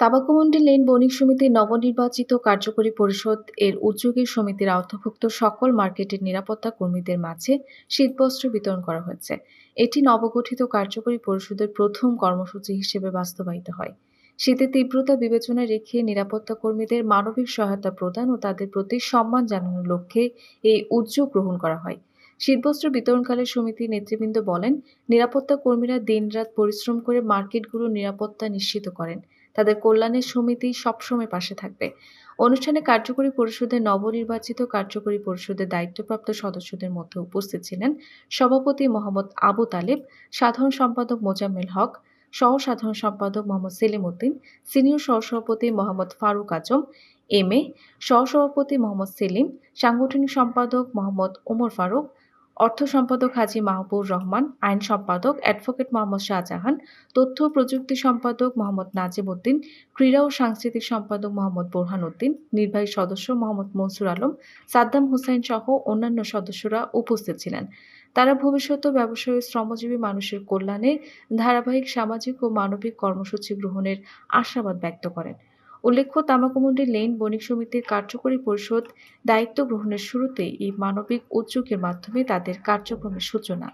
তাবাকুমন্ডি lane বণিক সমিতির নবনির্বাচিত কার্যকরী পরিষদ এর উদ্যোগী সমিতির আওতাভুক্ত সকল মার্কেটের নিরাপত্তা কর্মীদের মাঝে শীতবস্ত্র বিতরণ করা হয়েছে। এটি নবগঠিত কার্যকরী পরিষদের প্রথম কর্মসূচি হিসেবে বাস্তবায়িত হয়। শীতের তীব্রতা বিবেচনায় রেখে নিরাপত্তা কর্মীদের মানবিক সহায়তা প্রদান ও তাদের প্রতি সম্মান জানানোর লক্ষ্যে এই উদ্যোগ গ্রহণ করা হয়। শীতবস্ত্র বিতরণকালে সমিতির নেতৃবৃন্দ বলেন, নিরাপত্তা কর্মীরা দিনরাত পরিশ্রম করে মার্কেটগুলোর নিরাপত্তা নিশ্চিত করেন। তাদের কল্যাণের সমিতি সবসময় পাশে থাকবে। অনুষ্ঠানে কার্যকরী পরিষদের নবনির্বাচিত কার্যকরী পরিষদের দায়িত্বপ্রাপ্ত সদস্যদের মধ্যে উপস্থিত ছিলেন সভাপতি মোহাম্মদ আবু তালেব, সাধারণ সম্পাদক মোজাম্মেল হক সহ সাধারণ সম্পাদক মোহাম্মদ সেলিম উদ্দিন, সিনিয়র সহসভাপতি মোহাম্মদ ফারুক আজম, এম এ, সহসভাপতি মোহাম্মদ সেলিম, সাংগঠনিক সম্পাদক মোহাম্মদ ওমর ফারুক অর্থ সম্পাদক হাজী মাহবুর রহমান, আইন সম্পাদক অ্যাডভোকেট মোহাম্মদ শাহজাহান, তথ্য প্রযুক্তি সম্পাদক মোহাম্মদ নাজিম উদ্দিন, ক্রীড়া ও সাংস্কৃতিক সম্পাদক মোহাম্মদ বোরহান উদ্দিন, নির্বাহী সদস্য মোহাম্মদ মনসুর আলম, সাদ্দাম হুসাইন সহ অন্যান্য সদস্যরা উপস্থিত ছিলেন। তারা ভবিষ্যতে ব্যবসায়ী, শ্রমজীবী মানুষের কল্যাণে ধারাবাহিক সামাজিক ও মানবিক কর্মসূচি গ্রহণের আশাবাদ ব্যক্ত করেন। উল্লেখ্য তামাকুমন্ডি লেন বণিক সমিতির কার্যকরী পরিষদ দায়িত্ব গ্রহণের শুরুতেই এই মানবিক উদ্যোগের মাধ্যমে তাদের কার্যক্রমের সূচনা।